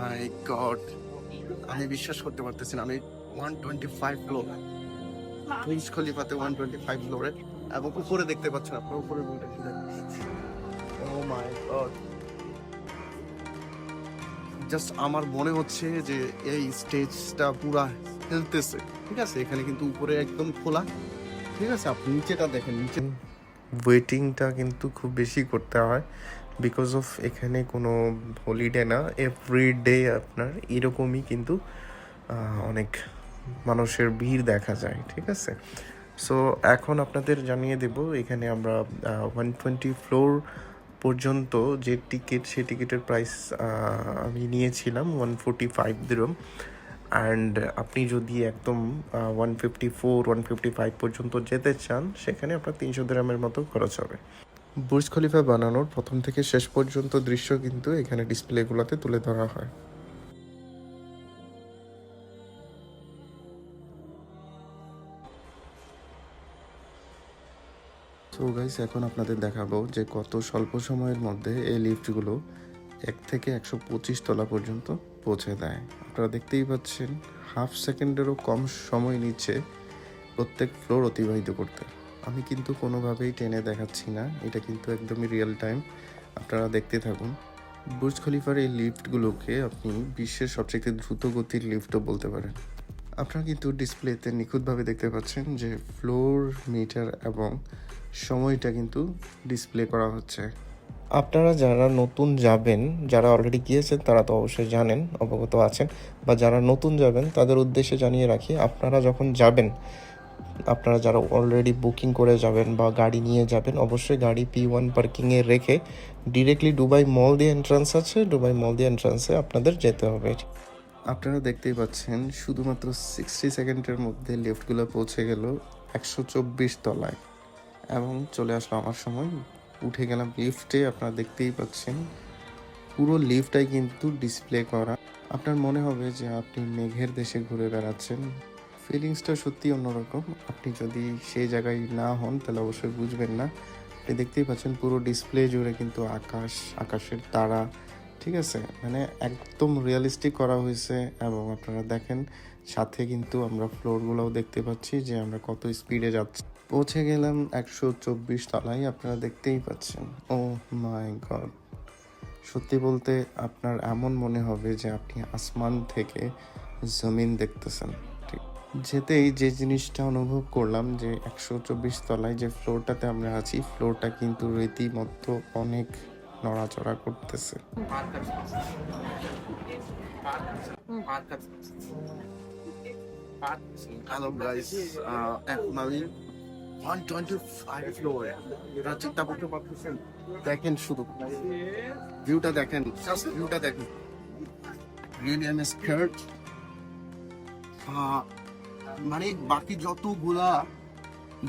মাই god আমি বিশ্বাস করতে পারতেছি না, আমি one twenty five floor prince খলিফাতে one twenty five ফ্লোরে এবং উপরে দেখতে পাচ্ছেন আপনার উপরে বলতে ও মাই গড জাস্ট আমার মনে হচ্ছে যে এই স্টেজটা পুরা হেলতেছে, ঠিক আছে? এখানে কিন্তু উপরে একদম খোলা, ঠিক আছে? আপনি নিচেটা দেখেন, নিচে ওয়েটিংটা কিন্তু খুব বেশি করতে হয়। বিকজ অফ এখানে কোনো হলিডে না এভরি ডে আপনার এরকমই কিন্তু অনেক মানুষের ভিড় দেখা যায়, ঠিক আছে? সো এখন আপনাদের জানিয়ে দেব, এখানে আমরা ওয়ান টোয়েন্টি ফ্লোর পর্যন্ত যে টিকিট সেই টিকিটের প্রাইস আমি নিয়েছিলাম one forty five dirham and আপনি যদি একদম one fifty four one fifty five পর্যন্ত যেতে চান, সেখানে আপনার তিনশো দিরামের মতো খরচ হবে। বুর্জ খলিফা বানানোর প্রথম থেকে শেষ পর্যন্ত দৃশ্য কিন্তু এখানে ডিসপ্লেগুলোতে তুলে ধরা হয়। তো গাইস এখন আপনাদের দেখাবো যে কত স্বল্প সময়ের মধ্যে এই লিফটগুলো এক থেকে একশো পঁচিশ তলা পর্যন্ত পৌঁছে দেয়। আপনারা দেখতেই পাচ্ছেন, হাফ সেকেন্ডেরও কম সময় নিচ্ছে প্রত্যেক ফ্লোর অতিবাহিত করতে। আমি কিন্তু কোনোভাবেই টেনে দেখাচ্ছি না। এটা কিন্তু একদমই রিয়েল টাইম আপনারা দেখতে থাকুন। বুর্জ খলিফার এই লিফটগুলোকে আপনি বিশ্বের সবচেয়ে দ্রুত গতির লিফটও বলতে পারেন। আপনারা কিন্তু ডিসপ্লেতে নিখুঁতভাবে দেখতে পাচ্ছেন যে ফ্লোর মিটার এবং সময়টা কিন্তু ডিসপ্লে করা হচ্ছে। আপনারা যারা নতুন যাবেন, যারা অলরেডি গিয়েছেন, তারা তো অবশ্যই জানেন, অবগত আছেন, বা যারা নতুন যাবেন, তাদের উদ্দেশ্যে জানিয়ে রাখি, আপনারা যখন যাবেন আপনারা যারা অলরেডি বুকিং করে যাবেন বা গাড়ি নিয়ে যাবেন, অবশ্যই গাড়ি পি ওয়ান পার্কিংয়ে রেখে ডিরেক্টলি দুবাই মল দিয়ে এন্ট্রান্স আছে। দুবাই মল দিয়ে এন্ট্রান্সে আপনাদের যেতে হবে। আপনারা দেখতেই পাচ্ছেন, শুধুমাত্র সিক্সটি সেকেন্ডের মধ্যে লিফটগুলো পৌঁছে গেল একশো চব্বিশ তলায়। এবং চলে আসলো আমার সময়। উঠে গেলাম লিফটে আপনারা দেখতেই পাচ্ছেন, পুরো লিফটটাই কিন্তু ডিসপ্লে করা। আপনার মনে হবে যে আপনি মেঘের দেশে ঘুরে বেড়াচ্ছেন। ফিলিংসটা সত্যি অন্যরকম। আপনি যদি সেই জায়গায় না হন, তাহলে অবশ্যই বুঝবেন না। আপনি দেখতেই পাচ্ছেন পুরো ডিসপ্লে জুড়ে কিন্তু আকাশ, আকাশের তারা, ঠিক আছে? মানে একদম রিয়েলিস্টিক করা হয়েছে এবং আপনারা দেখেন, সাথে কিন্তু আমরা ফ্লোরগুলোও দেখতে পাচ্ছি যে আমরা কত স্পিডে যাচ্ছি। পৌঁছে গেলাম একশো চব্বিশ তলায়, আপনারা দেখতেই পাচ্ছেন। ও মাই গড সত্যি বলতে আপনার এমন মনে হবে যে আপনি আসমান থেকে জমিন দেখতেছেন। যেতেই যে জিনিসটা অনুভব করলাম যে একশো চব্বিশ তলায় যে ফ্লোরটাতে আমরা আছি, ফ্লোরটা কিন্তু রীতিমতো অনেক নড়াচড়া করতেছে। পারতেছেন? দেখেন শুধু। ভিউটা দেখেন। জাস্ট ভিউটা দেখেন। মানে বাকি যতগুলা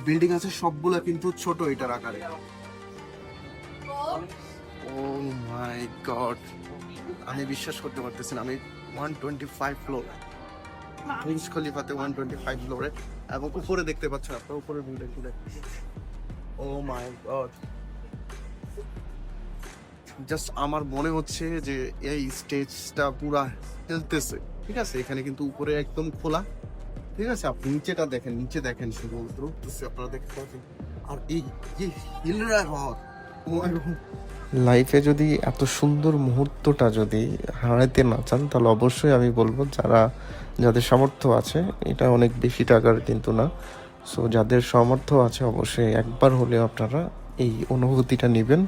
বিল্ডিং আছে, সবগুলা কিন্তু ছোট এটার আকারে। ও মাই গড আমি বিশ্বাস করতে পারতেছি না, আমি one twenty five floor prince খলিফাতে one twenty five ফ্লোরে এবং উপরে দেখতে পাচ্ছেন আপনার উপরে বিল্ডিংগুলো ও মাই গড জাস্ট আমার মনে হচ্ছে যে এই স্টেজটা পুরা হেলতেছে। ঠিক আছে? এখানে কিন্তু উপরে একদম খোলা। ঠিক আছে? আপনি নিচেটা দেখেন, নিচে দেখেন শুধুমাত্র আপনারা দেখতে পাচ্ছেন আর এই যে হিলরা ঘর লাইফে যদি এত সুন্দর মুহূর্তটা যদি হারাইতে না চান, তাহলে অবশ্যই আমি বলব, যারা, যাদের সামর্থ্য আছে, এটা অনেক বেশি টাকার কিন্তু না। সো যাদের সামর্থ্য আছে, অবশ্যই একবার হলেও আপনারা এই অনুভূতিটা নেবেন।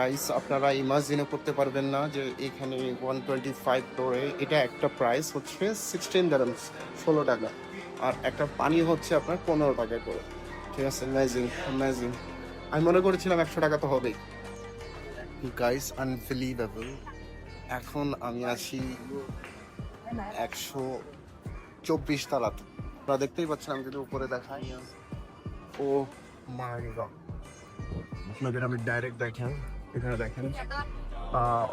গাইস আপনারা ইমাজিনও করতে পারবেন না যে এখানে ওয়ান টোয়েন্টি ফাইভ ফ্লোরে এটা একটা প্রাইস হচ্ছে সিক্সটিন দারামস ষোলো টাকা। আর একটা পানি হচ্ছে আপনার পনেরো টাকা করে। ঠিক আছে? অ্যামেজিং অ্যামেজিং আমি মনে করেছিলাম একশো টাকা তো হবেই। গাইস আনবিলিভেবল এখন আমি আছি একশো চব্বিশ তালাতে। আপনারা দেখতেই পাচ্ছেন, আমি যদি উপরে দেখাই। ও মাই গড আপনাদের আমি ডাইরেক্ট দেখেন এখানে দেখেন।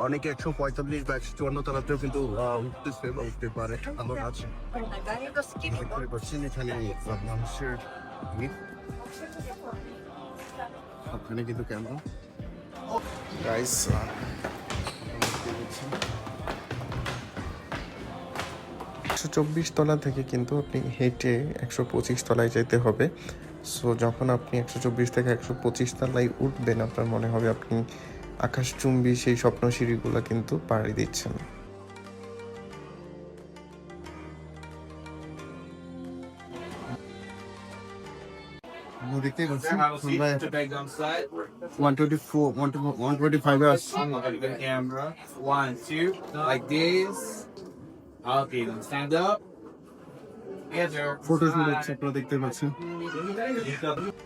অনেকে একশো পঁয়তাল্লিশ বা একশো চুয়ান্ন তলাতেও কিন্তু উঠতেছে বা উঠতে পারে। আমার আছে এখানে মানুষের ওখানে কিন্তু ক্যামেরা। গাইস একশো চব্বিশ তলা থেকে কিন্তু আপনি হেঁটে একশো পঁচিশ তলায় যেতে হবে। সো যখন আপনি একশো চব্বিশ থেকে একশো পঁচিশ তলায় উঠবেন আপনার মনে হবে আপনি আকাশচুম্বী সেই স্বপ্ন সিঁড়িগুলো কিন্তু পাড়ি দিচ্ছেন পাচ্ছি. One twenty four one twenty ফাইভে. Okay, then stand up.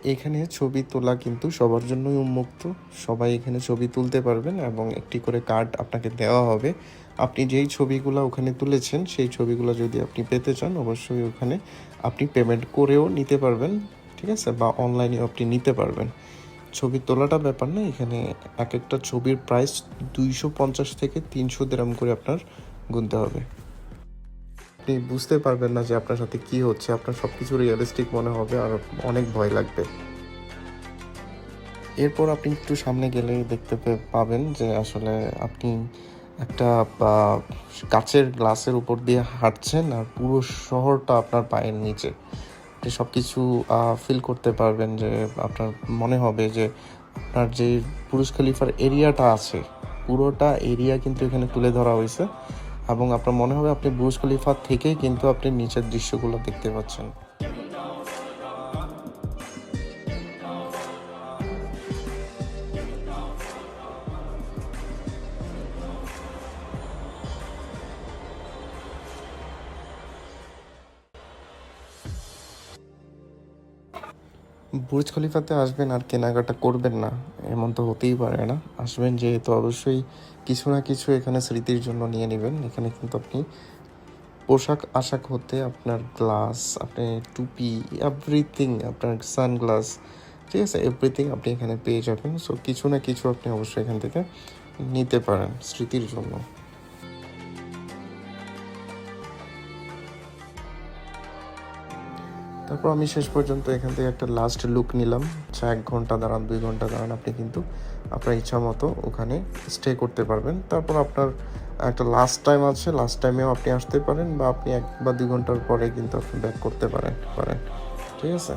এখানে ছবি তোলা কিন্তু সবার জন্যই উন্মুক্ত। সবাই এখানে ছবি তুলতে পারবেন এবং একটি করে কার্ড আপনাকে দেওয়া হবে। আপনি যেই ছবিগুলো ওখানে তুলেছেন, সেই ছবিগুলো যদি আপনি পেতে চান, অবশ্যই ওখানে আপনি পেমেন্ট করেও নিতে পারবেন, ঠিক আছে? বা অনলাইনেও আপনি নিতে পারবেন। ছবি তোলাটা ব্যাপার না, এখানে এক একটা ছবির প্রাইস দুইশো পঞ্চাশ থেকে তিনশো দেরাম করে আপনার গুনতে হবে। আপনি বুঝতে পারবেন না যে আপনার সাথে কি হচ্ছে। আপনার সব কিছু রিয়েলিস্টিক মনে হবে আর অনেক ভয় লাগবে। এরপর আপনি একটু সামনে গেলে দেখতে পাবেন যে আসলে আপনি একটা কাচের গ্লাসের উপর দিয়ে হাঁটছেন আর পুরো শহরটা আপনার পায়ের নিচে। আপনি সব কিছু ফিল করতে পারবেন যে আপনার মনে হবে যে আপনার যে পুরুষ খলিফার এরিয়াটা আছে, পুরোটা এরিয়া কিন্তু এখানে তুলে ধরা হয়েছে। এবং আপনার মনে হবে আপনি বুর্জ খলিফা থেকে কিন্তু আপনি নিচের দৃশ্যগুলো দেখতে পাচ্ছেন। বুর্জ খলিফাতে আসবেন আর কেনাকাটা করবেন না, এমন তো হতেই পারে না। আসবেন যেহেতু অবশ্যই কিছু না কিছু এখানে স্মৃতির জন্য নিয়ে নেবেন। এখানে কিন্তু আপনি পোশাক আশাক হতে আপনার গ্লাস, আপনি টুপি এভরিথিং আপনার সানগ্লাস, ঠিক আছে? এভরিথিং আপনি এখানে পেয়ে যাবেন। সো কিছু না কিছু আপনি অবশ্যই এখান থেকে নিতে পারেন স্মৃতির জন্য। তারপর আমি শেষ পর্যন্ত এখান থেকে একটা লাস্ট লুক নিলাম। আচ্ছা এক ঘণ্টা দাঁড়ান, দুই ঘণ্টা দাঁড়ান, আপনি কিন্তু আপনার ইচ্ছা মতো ওখানে স্টে করতে পারবেন। তারপর আপনার একটা লাস্ট টাইম আছে লাস্ট টাইমেও আপনি আসতে পারেন বা আপনি এক বা দুই ঘণ্টার পরে কিন্তু আপনি ব্যাক করতে পারেন পারেন। ঠিক আছে?